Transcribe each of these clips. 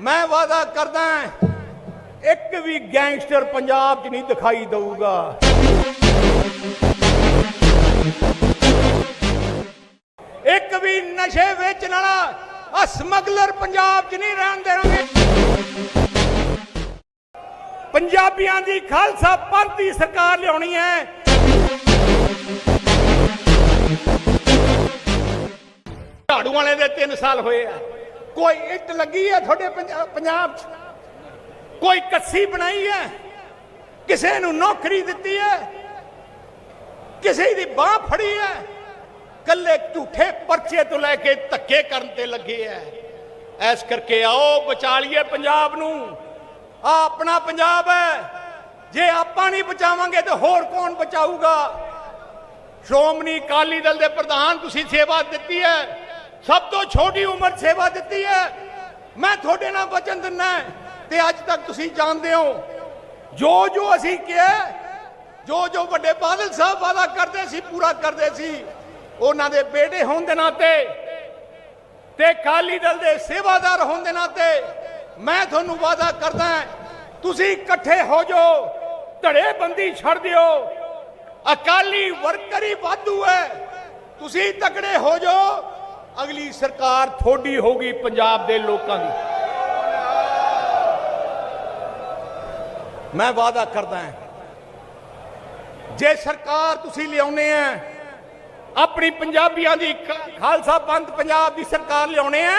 ਮੈਂ ਵਾਦਾ ਕਰਦਾ ਇੱਕ ਵੀ ਗੈਂਗਸਟਰ ਪੰਜਾਬ 'ਚ ਨਹੀਂ ਦਿਖਾਈ ਦਊਗਾ। ਇੱਕ ਵੀ ਨਸ਼ੇ ਵੇਚਣ ਵਾਲਾ ਆ ਸਮਗਲਰ ਪੰਜਾਬ 'ਚ ਨਹੀਂ ਰਹਿਣ ਦੇਵਾਂਗੇ ਪੰਜਾਬੀਆਂ ਦੀ ਖਾਲਸਾ ਪੰਥ ਦੀ ਸਰਕਾਰ ਲਿਆਉਣੀ ਹੈ। ਝਾੜੂ ਵਾਲੇ ਦੇ 3 ਸਾਲ ਹੋਏ ਆ। ਕੋਈ ਇੱਟ ਲੱਗੀ ਹੈ ਤੁਹਾਡੇ ਪੰਜਾਬ 'ਚ? ਕੋਈ ਕੱਸੀ ਬਣਾਈ ਹੈ? ਕਿਸੇ ਨੂੰ ਨੌਕਰੀ ਦਿੱਤੀ ਹੈ? ਕਿਸੇ ਦੀ ਬਾਹ ਫੜੀ ਹੈ? ਕੱਲੇ ਝੂਠੇ ਪਰਚੇ ਤੋਂ ਲੈ ਕੇ ਧੱਕੇ ਕਰਨ ਤੇ ਲੱਗੇ ਐ ਐਸ ਕਰਕੇ ਆਓ, ਬਚਾਲੀਏ ਪੰਜਾਬ ਨੂੰ। ਆ ਆਪਣਾ ਪੰਜਾਬ ਹੈ। ਜੇ ਆਪਾਂ ਨਹੀਂ ਬਚਾਵਾਂਗੇ ਤਾਂ ਹੋਰ ਕੌਣ ਬਚਾਊਗਾ? ਸ਼੍ਰੋਮਣੀ ਅਕਾਲੀ ਦਲ ਦੇ ਪ੍ਰਧਾਨ ਤੁਸੀਂ ਸੇਵਾ ਦਿੱਤੀ ਹੈ। ਸਭ ਤੋਂ ਛੋਟੀ ਉਮਰ ਸੇਵਾ ਦਿੱਤੀ ਹੈ। ਮੈਂ ਤੁਹਾਡੇ ਨਾਲ ਵਚਨ ਦਿੰਦਾ ਤੇ ਅੱਜ ਤੱਕ ਤੁਸੀਂ ਜਾਣਦੇ ਹੋ। ਜੋ ਜੋ ਅਸੀਂ ਕਿਹਾ, ਜੋ ਜੋ ਵੱਡੇ ਬਾਦਲ ਸਾਹਿਬ ਵਾਦਾ ਕਰਦੇ ਸੀ, ਪੂਰਾ ਕਰਦੇ ਸੀ, ਉਹਨਾਂ ਦੇ ਬੇਟੇ ਹੋਣ ਦੇ ਨਾਤੇ ਤੇ ਅਕਾਲੀ ਦਲ ਦੇ ਸੇਵਾਦਾਰ ਹੋਣ ਦੇ ਨਾਤੇ ਮੈਂ ਤੁਹਾਨੂੰ ਵਾਦਾ ਕਰਦਾ ਤੁਸੀਂ ਇਕੱਠੇ ਹੋ ਜਾਓ, ਧੜੇਬੰਦੀ ਛੱਡ ਦਿਓ। ਅਕਾਲੀ ਵਰਕਰ ਹੀ ਵਾਧੂ ਹੈ। ਤੁਸੀਂ ਤਕੜੇ ਹੋ ਜਾਓ ਅਗਲੀ ਸਰਕਾਰ ਥੋੜੀ ਹੋਗੀ ਪੰਜਾਬ ਦੇ ਲੋਕਾਂ ਦੀ। ਮੈਂ ਵਾਅਦਾ ਕਰਦਾ ਹਾਂ, ਜੇ ਸਰਕਾਰ ਤੁਸੀਂ ਲਿਆਉਨੇ ਆ, ਆਪਣੀ ਪੰਜਾਬੀਆਂ ਦੀ ਖਾਲਸਾ ਪੰਥ ਪੰਜਾਬ ਦੀ ਸਰਕਾਰ ਲਿਆਉਣੇ ਆ,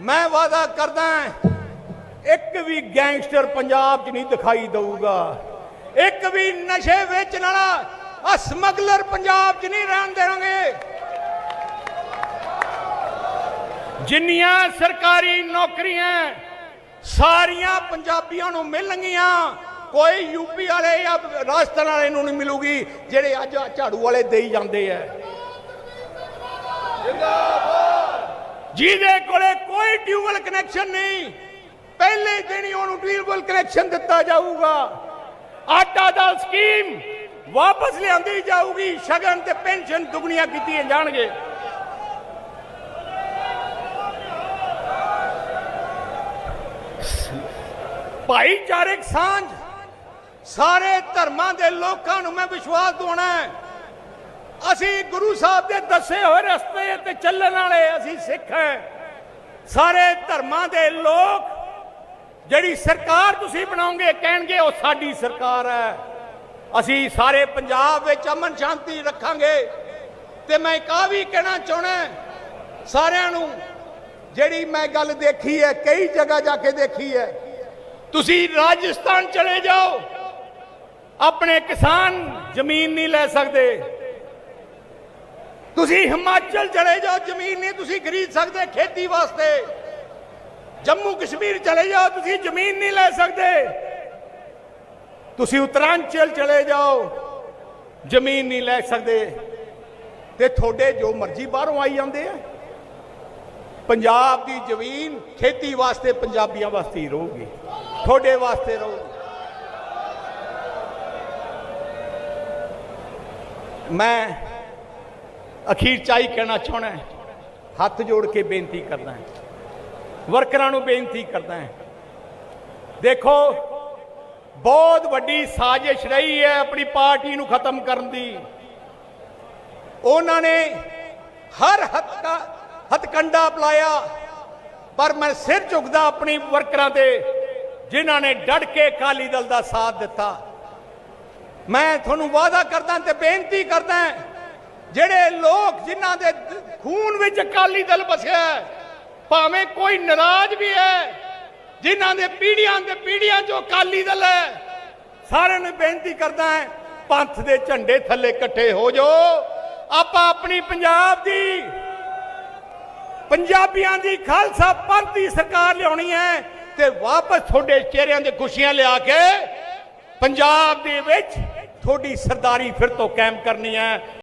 ਮੈਂ ਵਾਅਦਾ ਕਰਦਾ ਇੱਕ ਵੀ ਗੈਂਗਸਟਰ ਪੰਜਾਬ 'ਚ ਨਹੀਂ ਦਿਖਾਈ ਦਊਗਾ। ਇੱਕ ਵੀ ਨਸ਼ੇ ਵੇਚਣ ਵਾਲਾ ਆ ਸਮਗਲਰ ਪੰਜਾਬ 'ਚ ਨਹੀਂ ਰਹਿਣ ਦੇਵਾਂਗੇ ਜਿੰਨੀਆਂ ਸਰਕਾਰੀ ਨੌਕਰੀਆਂ ਸਾਰੀਆਂ ਪੰਜਾਬੀਆਂ ਨੂੰ ਮਿਲਣਗੀਆਂ, ਕੋਈ ਯੂਪੀ ਵਾਲੇ ਜਾਂ ਰਾਜਸਥਾਨ ਵਾਲੇ ਨੂੰ ਨਹੀਂ ਮਿਲੂਗੀ, ਜਿਹੜੇ ਅੱਜ ਝਾੜੂ ਵਾਲੇ ਦੇਈ ਜਾਂਦੇ ਆ। ਜਿਹਦੇ ਕੋਲੇ ਕੋਈ ਟਿਊਬਲ ਕਨੈਕਸ਼ਨ ਨਹੀਂ, ਪਹਿਲੇ ਦਿਨ ਹੀ ਉਹਨੂੰ ਟਿਊਬਲ ਕਨੈਕਸ਼ਨ ਦਿੱਤਾ ਜਾਊਗਾ। ਆਟਾ ਦਾਲ ਸਕੀਮ ਵਾਪਸ ਲਿਆਂਦੀ ਜਾਊਗੀ, ਸ਼ਗਨ ਤੇ ਪੈਨਸ਼ਨ ਦੁਗਣੀਆਂ ਕੀਤੀਆਂ ਜਾਣਗੇ। ਭਾਈਚਾਰਕ ਸਾਂਝ। ਸਾਰੇ ਧਰਮਾਂ ਦੇ ਲੋਕਾਂ ਨੂੰ ਮੈਂ ਵਿਸ਼ਵਾਸ ਦਿਵਾਉਣਾ ਹੈ। ਅਸੀਂ ਗੁਰੂ ਸਾਹਿਬ ਦੇ ਦੱਸੇ ਹੋਏ ਰਸਤੇ ਤੇ ਚੱਲਣ ਵਾਲੇ ਅਸੀਂ ਸਿੱਖ ਹਾਂ। ਸਾਰੇ ਧਰਮਾਂ ਦੇ ਲੋਕ ਜਿਹੜੀ ਸਰਕਾਰ ਤੁਸੀਂ ਬਣਾਓਗੇ ਕਹਿਣਗੇ ਉਹ ਸਾਡੀ ਸਰਕਾਰ ਹੈ। ਅਸੀਂ ਸਾਰੇ ਪੰਜਾਬ ਵਿੱਚ ਅਮਨ ਸ਼ਾਂਤੀ ਰੱਖਾਂਗੇ। ਤੇ ਮੈਂ ਇੱਕ ਵੀ ਕਹਿਣਾ ਚਾਹਣਾ ਸਾਰਿਆਂ ਨੂੰ ਜਿਹੜੀ ਮੈਂ ਗੱਲ ਦੇਖੀ ਹੈ, ਕਈ ਜਗ੍ਹਾ ਜਾ ਕੇ ਦੇਖੀ ਹੈ ਤੁਸੀਂ ਰਾਜਸਥਾਨ ਚਲੇ ਜਾਓ। ਆਪਣੇ ਕਿਸਾਨ ਜ਼ਮੀਨ ਨਹੀਂ ਲੈ ਸਕਦੇ। ਤੁਸੀਂ ਹਿਮਾਚਲ ਚਲੇ ਜਾਓ, ਜ਼ਮੀਨ ਨਹੀਂ ਤੁਸੀਂ ਖਰੀਦ ਸਕਦੇ ਖੇਤੀ ਵਾਸਤੇ। ਜੰਮੂ ਕਸ਼ਮੀਰ ਚਲੇ ਜਾਓ, ਤੁਸੀਂ ਜ਼ਮੀਨ ਨਹੀਂ ਲੈ ਸਕਦੇ। ਤੁਸੀਂ ਉੱਤਰਾਂਚਲ ਚਲੇ ਜਾਓ, ਜ਼ਮੀਨ ਨਹੀਂ ਲੈ ਸਕਦੇ। ਤੇ ਤੁਹਾਡੇ ਜੋ ਮਰਜ਼ੀ ਬਾਹਰੋਂ ਆਈ ਜਾਂਦੇ ਆ। ਪੰਜਾਬ ਦੀ ਜ਼ਮੀਨ ਖੇਤੀ ਵਾਸਤੇ ਪੰਜਾਬੀਆਂ ਵਾਸਤੇ ਹੀ ਰਹੂਗੀ। ਤੁਹਾਡੇ ਵਾਸਤੇ ਰਹੂਗੀ। ਮੈਂ ਅਖੀਰ ਚਾਈ ਕਹਿਣਾ ਚਾਹਣਾ ਹੱਥ ਜੋੜ ਕੇ ਬੇਨਤੀ ਕਰਦਾ ਹਾਂ। ਵਰਕਰਾਂ ਨੂੰ ਬੇਨਤੀ ਕਰਦਾ ਹਾਂ। ਦੇਖੋ, ਬਹੁਤ ਵੱਡੀ ਸਾਜ਼ਿਸ਼ ਰਹੀ ਹੈ ਆਪਣੀ ਪਾਰਟੀ ਨੂੰ ਖਤਮ ਕਰਨ ਦੀ। ਉਹਨਾਂ ਨੇ ਹਰ ਹੱਥਾ ਹਥਕੰਡਾ ਅਪਲਾਇਆ ਪਰ ਮੈਂ ਸਿਰ ਝੁਕਦਾ ਆਪਣੀ ਵਰਕਰਾਂ ਤੇ, ਜਿਨ੍ਹਾਂ ਨੇ ਡਟ ਕੇ ਅਕਾਲੀ ਦਲ ਦਾ ਸਾਥ ਦਿੱਤਾ। ਮੈਂ ਤੁਹਾਨੂੰ ਵਾਅਦਾ ਕਰਦਾ ਤੇ ਬੇਨਤੀ ਕਰਦਾ, ਜਿਹੜੇ ਲੋਕ ਜਿਨ੍ਹਾਂ ਦੇ ਖੂਨ ਵਿੱਚ ਅਕਾਲੀ ਦਲ ਵਸਿਆ ਭਾਵੇਂ ਕੋਈ ਨਾਰਾਜ਼ ਵੀ ਹੈ, ਜਿਨ੍ਹਾਂ ਦੇ ਪੀੜੀਆਂ ਦੇ ਪੀੜੀਆਂ ਚੋਂ ਅਕਾਲੀ ਦਲ ਹੈ, ਸਾਰਿਆਂ ਨੂੰ ਬੇਨਤੀ ਕਰਦਾ ਹੈ, ਪੰਥ ਦੇ ਝੰਡੇ ਥੱਲੇ ਇਕੱਠੇ ਹੋ ਜਾਓ। ਆਪਾਂ ਆਪਣੀ ਪੰਜਾਬ ਦੀ ਪੰਜਾਬੀਆਂ ਦੀ ਖਾਲਸਾ ਪੰਥ ਦੀ ਸਰਕਾਰ ਲਿਆਉਣੀ ਹੈ ਤੇ ਵਾਪਸ ਤੁਹਾਡੇ ਚਿਹਰਿਆਂ ਦੇ ਖੁਸ਼ੀਆਂ ਲਿਆ ਕੇ ਪੰਜਾਬ ਦੇ ਵਿੱਚ ਤੁਹਾਡੀ ਸਰਦਾਰੀ ਫਿਰ ਤੋਂ ਕਾਇਮ ਕਰਨੀ ਹੈ।